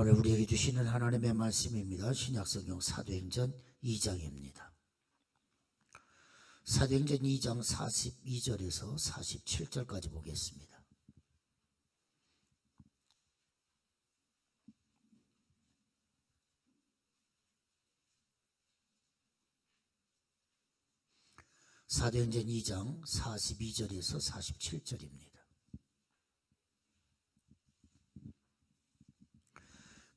오늘 우리에게 주시는 하나님의 말씀입니다. 신약성경 사도행전 2장입니다. 사도행전 2장 42절에서 47절까지 보겠습니다. 사도행전 2장 42절에서 47절입니다.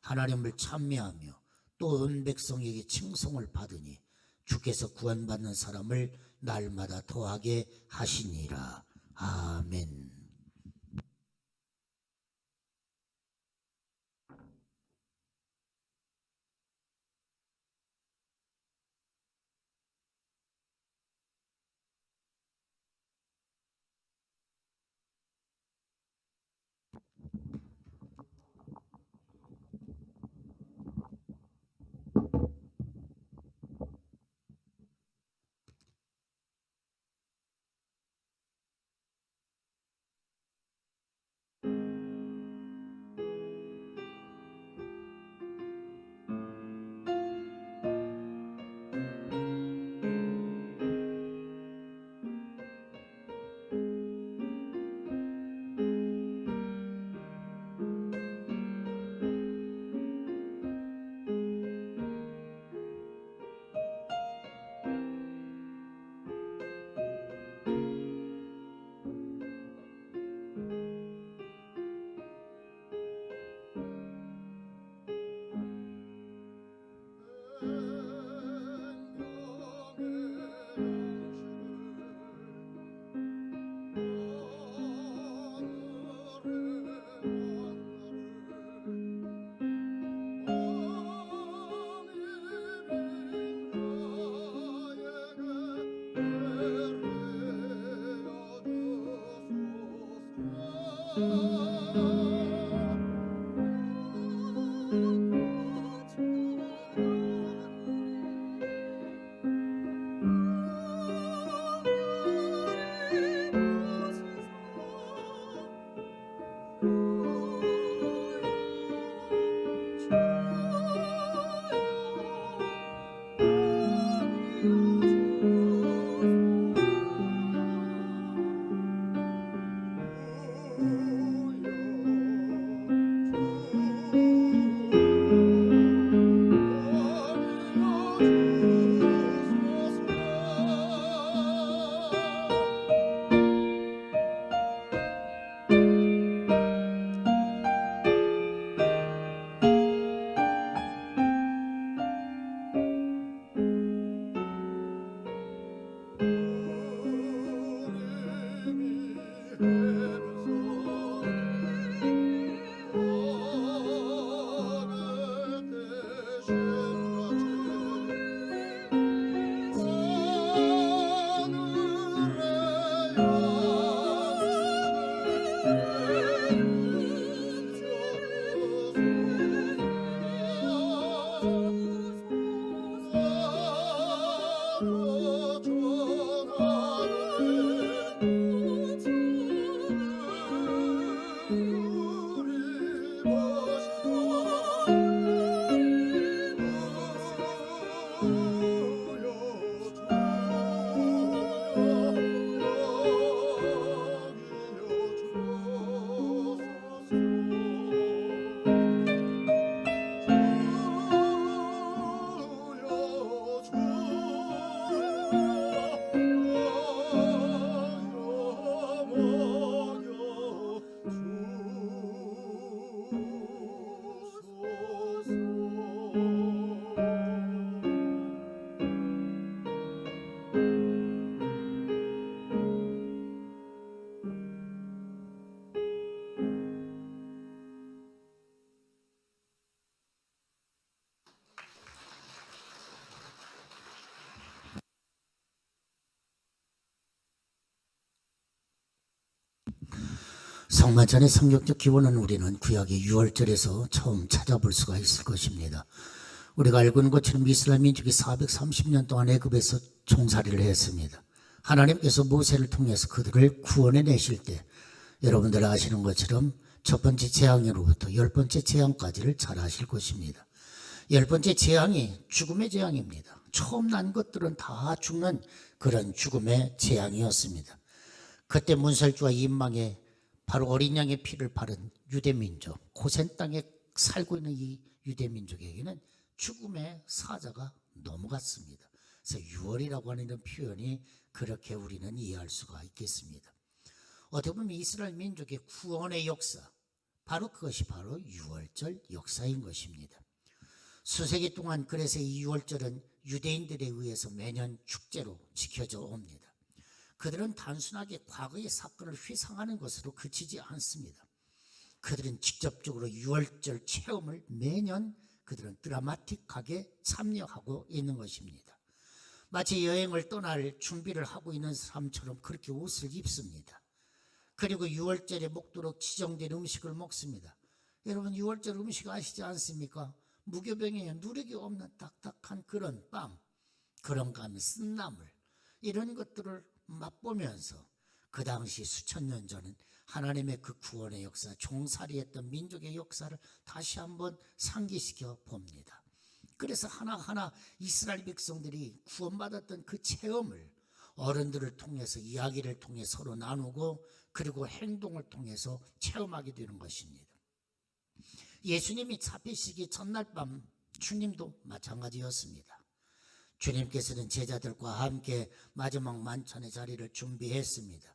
하나님을 찬미하며 또 온 백성에게 칭송을 받으니 주께서 구원받는 사람을 날마다 더하게 하시니라. 아멘. Ooh. 성만찬의 성경적 기원은 우리는 구약의 6월절에서 처음 찾아볼 수가 있을 것입니다. 우리가 알고 있는 것처럼 이스라엘 민족이 430년 동안 애굽에서 종살이를 했습니다. 하나님께서 모세를 통해서 그들을 구원해 내실 때 여러분들 아시는 것처럼 첫 번째 재앙으로부터 열 번째 재앙까지를 잘 아실 것입니다. 열 번째 재앙이 죽음의 재앙입니다. 처음 난 것들은 다 죽는 그런 죽음의 재앙이었습니다. 그때 문설주와 인망에 바로 어린 양의 피를 바른 유대민족, 고센 땅에 살고 있는 이 유대민족에게는 죽음의 사자가 넘어갔습니다. 그래서 6월이라고 하는 표현이 그렇게 우리는 이해할 수가 있겠습니다. 어떻게 보면 이스라엘 민족의 구원의 역사, 바로 그것이 바로 6월절 역사인 것입니다. 수세기 동안 그래서 이 6월절은 유대인들에 의해서 매년 축제로 지켜져 옵니다. 그들은 단순하게 과거의 사건을 회상하는 것으로 그치지 않습니다. 그들은 직접적으로 6월절 체험을 매년 그들은 드라마틱하게 참여하고 있는 것입니다. 마치 여행을 떠날 준비를 하고 있는 사람처럼 그렇게 옷을 입습니다. 그리고 6월절에 먹도록 지정된 음식을 먹습니다. 여러분 6월절 음식 아시지 않습니까? 무교병에 누룩이 없는 딱딱한 그런 빵, 그런 감이 쓴나물 이런 것들을 맛보면서 그 당시 수천 년 전은 하나님의 그 구원의 역사, 종살이했던 민족의 역사를 다시 한번 상기시켜 봅니다. 그래서 하나하나 이스라엘 백성들이 구원받았던 그 체험을 어른들을 통해서 이야기를 통해 서로 나누고 그리고 행동을 통해서 체험하게 되는 것입니다. 예수님이 잡히시기 전날 밤 주님도 마찬가지였습니다. 주님께서는 제자들과 함께 마지막 만찬의 자리를 준비했습니다.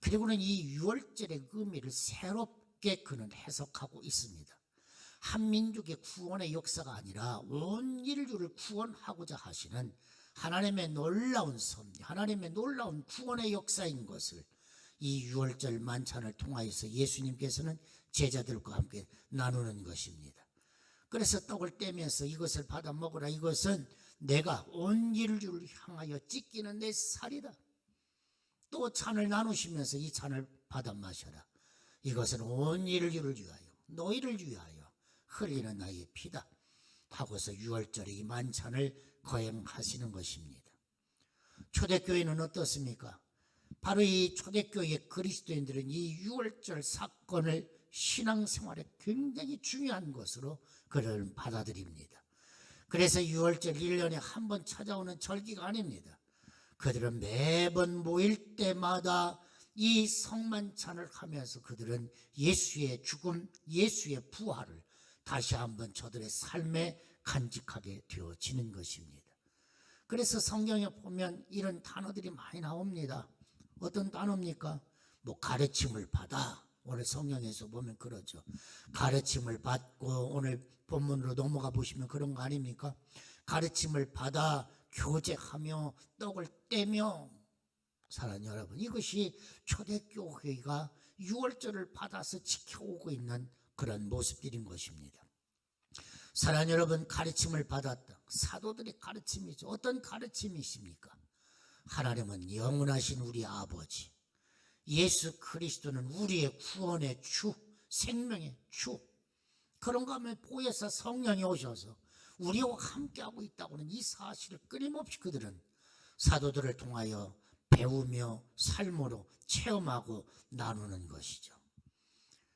그리고는 이 6월절의 의미를 새롭게 그는 해석하고 있습니다. 한민족의 구원의 역사가 아니라 온 인류를 구원하고자 하시는 하나님의 놀라운 섭리, 하나님의 놀라운 구원의 역사인 것을 이 6월절 만찬을 통하여서 예수님께서는 제자들과 함께 나누는 것입니다. 그래서 떡을 떼면서 이것을 받아 먹으라. 이것은 내가 온 인류를 향하여 찢기는 내 살이다. 또 잔을 나누시면서 이 잔을 받아 마셔라. 이것은 온 인류를 위하여 너희를 위하여 흘리는 나의 피다. 하고서 6월절에 이 만찬을 거행하시는 것입니다. 초대교회는 어떻습니까? 바로 이 초대교회 그리스도인들은 이 6월절 사건을 신앙생활에 굉장히 중요한 것으로 그를 받아들입니다. 그래서 6월절 1년에 한 번 찾아오는 절기가 아닙니다. 그들은 매번 모일 때마다 이 성만찬을 하면서 그들은 예수의 죽음, 예수의 부활을 다시 한번 저들의 삶에 간직하게 되어지는 것입니다. 그래서 성경에 보면 이런 단어들이 많이 나옵니다. 어떤 단어입니까? 뭐 가르침을 받아. 오늘 성경에서 보면 그러죠. 가르침을 받고 오늘 본문으로 넘어가 보시면 그런 거 아닙니까? 가르침을 받아 교제하며 떡을 떼며 사랑하는 여러분 이것이 초대교회가 6월절을 받아서 지켜오고 있는 그런 모습들인 것입니다. 사랑하는 여러분 가르침을 받았다. 사도들의 가르침이죠. 어떤 가르침이십니까? 하나님은 영원하신 우리 아버지 예수 그리스도는 우리의 구원의 주, 생명의 주. 그런가 하면 보혜사 성령이 오셔서 우리와 함께하고 있다고는 이 사실을 끊임없이 그들은 사도들을 통하여 배우며 삶으로 체험하고 나누는 것이죠.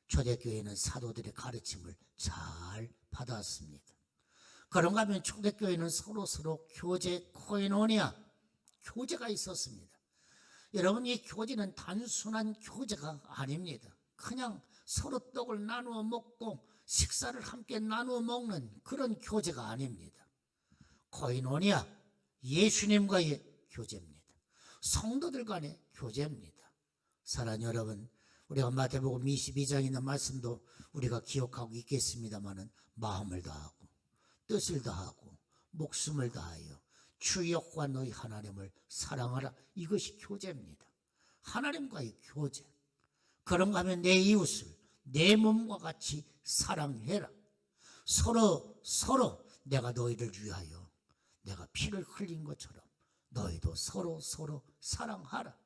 초대교회는 사도들의 가르침을 잘 받았습니다. 그런가 하면 초대교회는 서로서로 교제 코이노니아, 교제가 있었습니다. 여러분 이 교제는 단순한 교제가 아닙니다. 그냥 서로 떡을 나누어 먹고 식사를 함께 나누어 먹는 그런 교제가 아닙니다. 코이노니아 예수님과의 교제입니다. 성도들 간의 교제입니다. 사랑 여러분, 우리가 마태복음 22장에 있는 말씀도 우리가 기억하고 있겠습니다만은 마음을 다하고 뜻을 다하고 목숨을 다하여 주 여호와 너희 하나님을 사랑하라. 이것이 교제입니다. 하나님과의 교제. 그런가 하면 내 이웃을 내 몸과 같이 사랑해라. 서로 서로 내가 너희를 위하여 내가 피를 흘린 것처럼 너희도 서로 서로 사랑하라.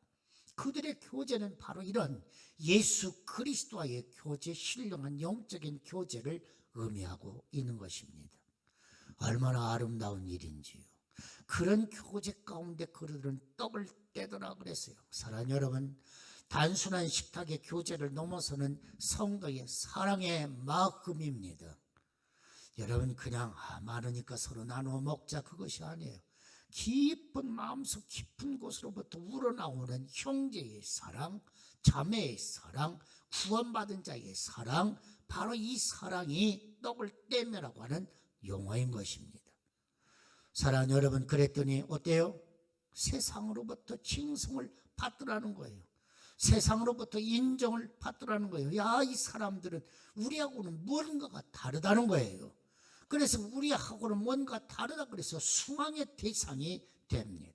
그들의 교제는 바로 이런 예수 그리스도와의 교제, 신령한 영적인 교제를 의미하고 있는 것입니다. 얼마나 아름다운 일인지요. 그런 교제 가운데 그들은 떡을 떼더라 그랬어요. 사랑 여러분, 단순한 식탁의 교제를 넘어서는 성도의 사랑의 마음입니다. 여러분 그냥 아, 많으니까 서로 나누어 먹자 그것이 아니에요. 깊은 마음속 깊은 곳으로부터 우러나오는 형제의 사랑, 자매의 사랑, 구원받은 자의 사랑, 바로 이 사랑이 떡을 떼매라고 하는 용어인 것입니다. 사랑 여러분 그랬더니 어때요? 세상으로부터 칭송을 받더라는 거예요. 세상으로부터 인정을 받더라는 거예요. 야, 이 사람들은 우리하고는 뭔가가 다르다는 거예요. 그래서 우리하고는 뭔가 다르다 그래서 수망의 대상이 됩니다.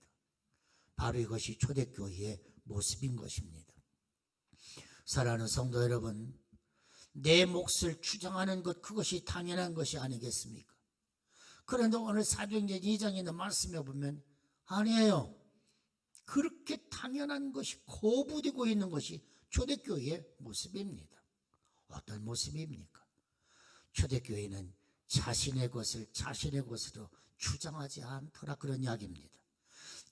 바로 이것이 초대교회의 모습인 것입니다. 사랑하는 성도 여러분, 내 몫을 주장하는 것 그것이 당연한 것이 아니겠습니까? 그런데 오늘 사도행전 2장에 있는 말씀에 보면 아니에요. 그렇게 당연한 것이 거부되고 있는 것이 초대교회의 모습입니다. 어떤 모습입니까? 초대교회는 자신의 것을 자신의 것으로 주장하지 않더라 그런 이야기입니다.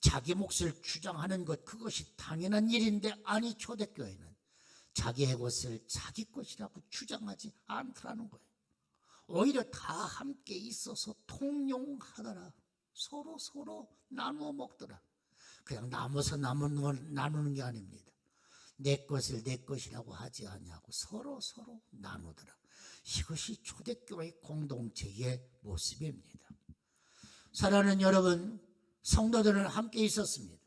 자기 몫을 주장하는 것 그것이 당연한 일인데 아니 초대교회는 자기의 것을 자기 것이라고 주장하지 않더라는 거예요. 오히려 다 함께 있어서 통용하더라. 서로 서로 나누어 먹더라. 그냥 나눠서 나누는, 게 아닙니다. 내 것을 내 것이라고 하지 아니하고 서로 서로 나누더라. 이것이 초대교회 공동체의 모습입니다. 사랑하는 여러분, 성도들은 함께 있었습니다.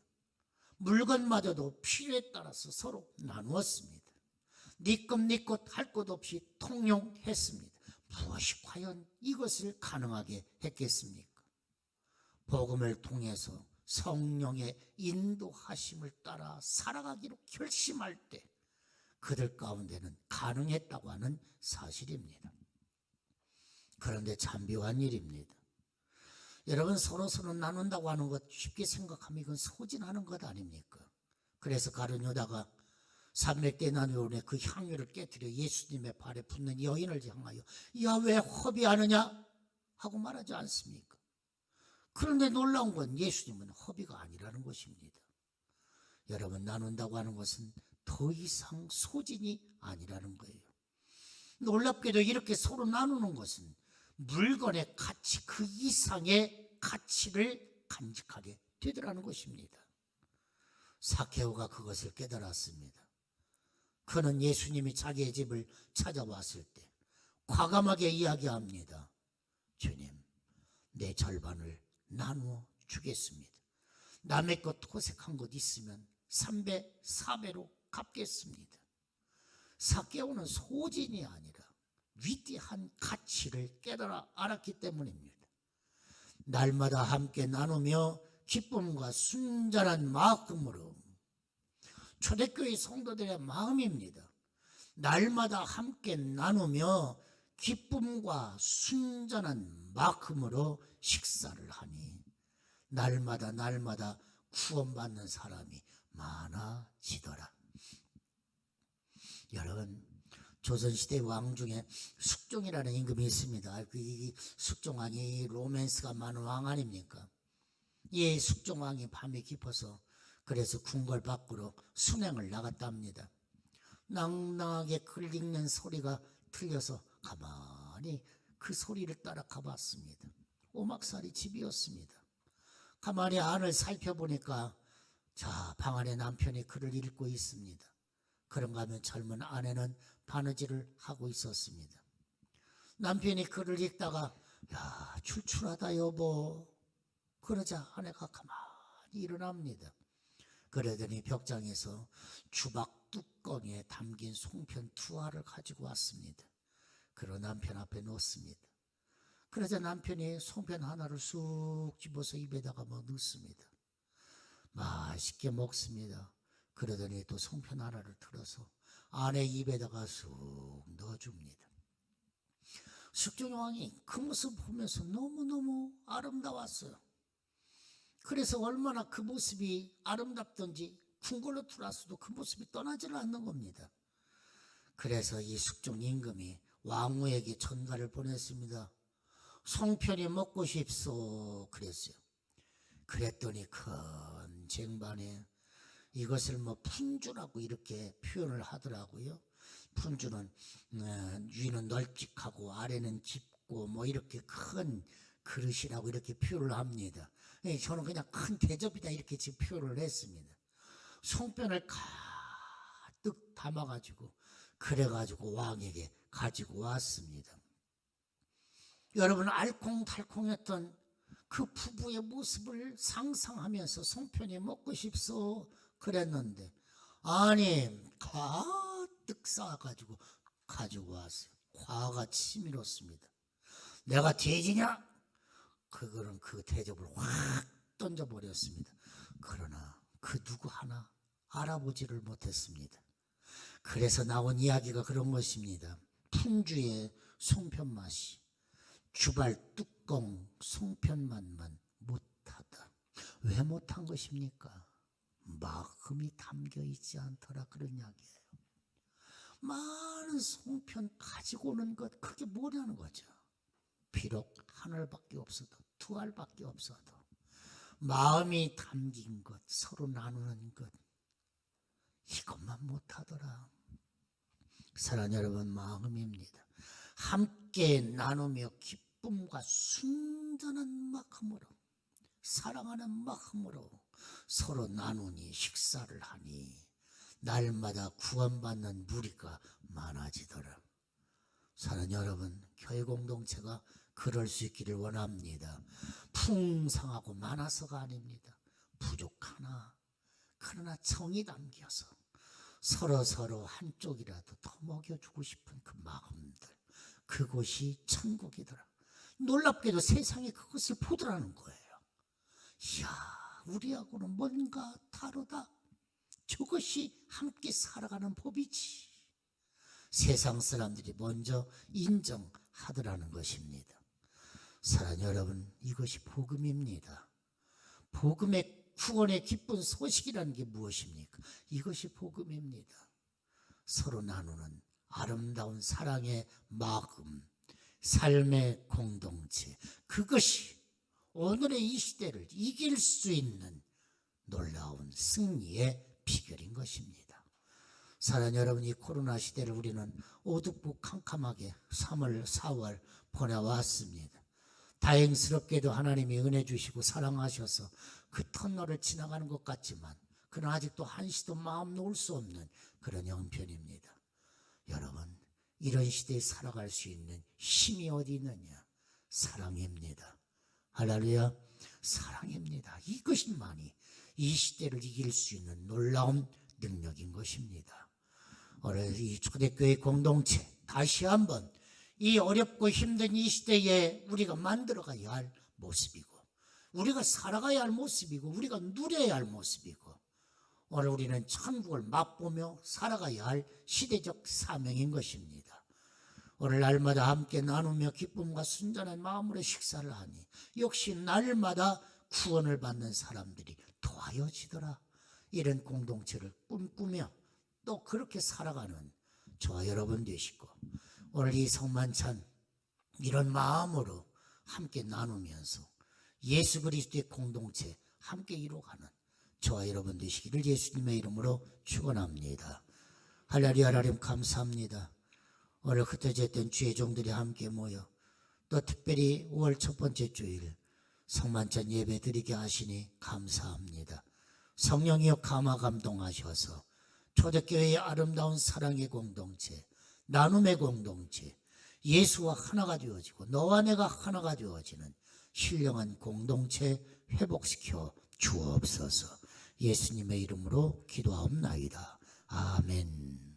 물건마저도 필요에 따라서 서로 나누었습니다. 니것니것 할것 없이 통용했습니다. 무엇이 과연 이것을 가능하게 했겠습니까? 복음을 통해서 성령의 인도하심을 따라 살아가기로 결심할 때 그들 가운데는 가능했다고 하는 사실입니다. 그런데 참 묘한 일입니다. 여러분 서로 서로 나눈다고 하는 것 쉽게 생각하면 이건 소진하는 것 아닙니까? 그래서 가룟 유다가 300대나리온의 그 향유를 깨뜨려 예수님의 발에 붙는 여인을 향하여 야왜 허비하느냐 하고 말하지 않습니까? 그런데 놀라운 건 예수님은 허비가 아니라는 것입니다. 여러분 나눈다고 하는 것은 더 이상 소진이 아니라는 거예요. 놀랍게도 이렇게 서로 나누는 것은 물건의 가치 그 이상의 가치를 간직하게 되더라는 것입니다. 사케오가 그것을 깨달았습니다. 그는 예수님이 자기의 집을 찾아왔을 때 과감하게 이야기합니다. 주님, 내 절반을 나누어 주겠습니다. 남의 것 토색한 것 있으면 3배, 4배로 갚겠습니다. 사케오는 소진이 아니라 위대한 가치를 깨달아 알았기 때문입니다. 날마다 함께 나누며 기쁨과 순전한 마음으로 초대교회 성도들의 마음입니다. 날마다 함께 나누며 기쁨과 순전한 마음으로 식사를 하니 날마다 날마다 구원받는 사람이 많아지더라. 여러분 조선시대 왕 중에 숙종이라는 임금이 있습니다. 그 숙종왕이 로맨스가 많은 왕 아닙니까? 이 숙종왕이 밤에 깊어서 그래서 궁궐 밖으로 순행을 나갔답니다. 낭낭하게 글 읽는 소리가 들려서 가만히 그 소리를 따라 가봤습니다. 오막살이 집이었습니다. 가만히 안을 살펴보니까 자, 방 안에 남편이 글을 읽고 있습니다. 그런가 하면 젊은 아내는 바느질을 하고 있었습니다. 남편이 글을 읽다가 야, 출출하다 여보. 그러자 아내가 가만히 일어납니다. 그러더니 벽장에서 주박 뚜껑에 담긴 송편 두 알을 가지고 왔습니다. 그러 남편 앞에 놓습니다. 그러자 남편이 송편 하나를 쑥 집어서 입에다가 뭐 넣습니다. 맛있게 먹습니다. 그러더니 또 송편 하나를 들어서 아내 입에다가 쑥 넣어줍니다. 숙종왕이 그 모습 보면서 너무너무 아름다웠어요. 그래서 얼마나 그 모습이 아름답던지 궁궐로 들어왔어도 그 모습이 떠나지를 않는 겁니다. 그래서 이 숙종 임금이 왕후에게 전가를 보냈습니다. 송편이 먹고 싶소 그랬어요. 그랬더니 큰 쟁반에 이것을 뭐 fun주라고 이렇게 표현을 하더라고요. fun주는 어, 위는 널찍하고 아래는 깊고 뭐 이렇게 큰 그릇이라고 이렇게 표현을 합니다. 예, 저는 그냥 큰 대접이다 이렇게 지금 표현을 했습니다. 송편을 가득 담아가지고 그래가지고 왕에게 가지고 왔습니다. 여러분 알콩달콩했던 그 부부의 모습을 상상하면서 송편이 먹고 싶소 그랬는데 아니 가득 쌓아가지고 가지고 왔어요. 과가 치밀었습니다. 내가 돼지냐? 그거는 그 대접을 확 던져버렸습니다. 그러나 그 누구 하나 알아보지를 못했습니다. 그래서 나온 이야기가 그런 것입니다. 풍주의 송편 맛이 주발 뚜껑 송편맛만 못하다. 왜 못한 것입니까? 마음이 담겨 있지 않더라 그런 이야기예요. 많은 송편 가지고 오는 것 그게 뭐냐는 거죠. 비록 한 알밖에 없어도 두 알밖에 없어도 마음이 담긴 것 서로 나누는 것 이것만 못하더라. 사랑 여러분 마음입니다. 함께 나누며 기쁨과 순전한 마음으로 사랑하는 마음으로 서로 나누니 식사를 하니 날마다 구원받는 무리가 많아지더라. 사랑 여러분 교회 공동체가 그럴 수 있기를 원합니다. 풍성하고 많아서가 아닙니다. 부족하나 그러나 정이 담겨서 서로 서로 한쪽이라도 더 먹여주고 싶은 그 마음들 그곳이 천국이더라. 놀랍게도 세상에 그것을 보더라는 거예요. 이야 우리하고는 뭔가 다르다. 저것이 함께 살아가는 법이지. 세상 사람들이 먼저 인정하더라는 것입니다. 사랑 여러분, 이것이 복음입니다. 복음의 구원의 기쁜 소식이라는 게 무엇입니까? 이것이 복음입니다. 서로 나누는 아름다운 사랑의 마음, 삶의 공동체, 그것이 오늘의 이 시대를 이길 수 있는 놀라운 승리의 비결인 것입니다. 사랑 여러분, 이 코로나 시대를 우리는 오두부 캄캄하게 3월, 4월 보내왔습니다. 다행스럽게도 하나님이 은혜 주시고 사랑하셔서 그 터널을 지나가는 것 같지만 그러나 아직도 한시도 마음 놓을 수 없는 그런 형편입니다. 여러분 이런 시대에 살아갈 수 있는 힘이 어디 있느냐 사랑입니다. 할렐루야 사랑입니다. 이것만이 이 시대를 이길 수 있는 놀라운 능력인 것입니다. 오늘 이 초대교회 공동체 다시 한번 이 어렵고 힘든 이 시대에 우리가 만들어가야 할 모습이고 우리가 살아가야 할 모습이고 우리가 누려야 할 모습이고 오늘 우리는 천국을 맛보며 살아가야 할 시대적 사명인 것입니다. 오늘 날마다 함께 나누며 기쁨과 순전한 마음으로 식사를 하니 역시 날마다 구원을 받는 사람들이 도와여지더라. 이런 공동체를 꿈꾸며 또 그렇게 살아가는 저와 여러분 되시고 오늘 이 성만찬 이런 마음으로 함께 나누면서 예수 그리스도의 공동체 함께 이루어가는 저와 여러분 되시기를 예수님의 이름으로 축원합니다. 할렐루야 하나님 감사합니다. 오늘 흩어졌던 주의 종들이 함께 모여 또 특별히 5월 첫 번째 주일 성만찬 예배 드리게 하시니 감사합니다. 성령이여 감화 감동하셔서 초대교회의 아름다운 사랑의 공동체 나눔의 공동체 예수와 하나가 되어지고 너와 내가 하나가 되어지는 신령한 공동체 회복시켜 주옵소서 예수님의 이름으로 기도하옵나이다. 아멘.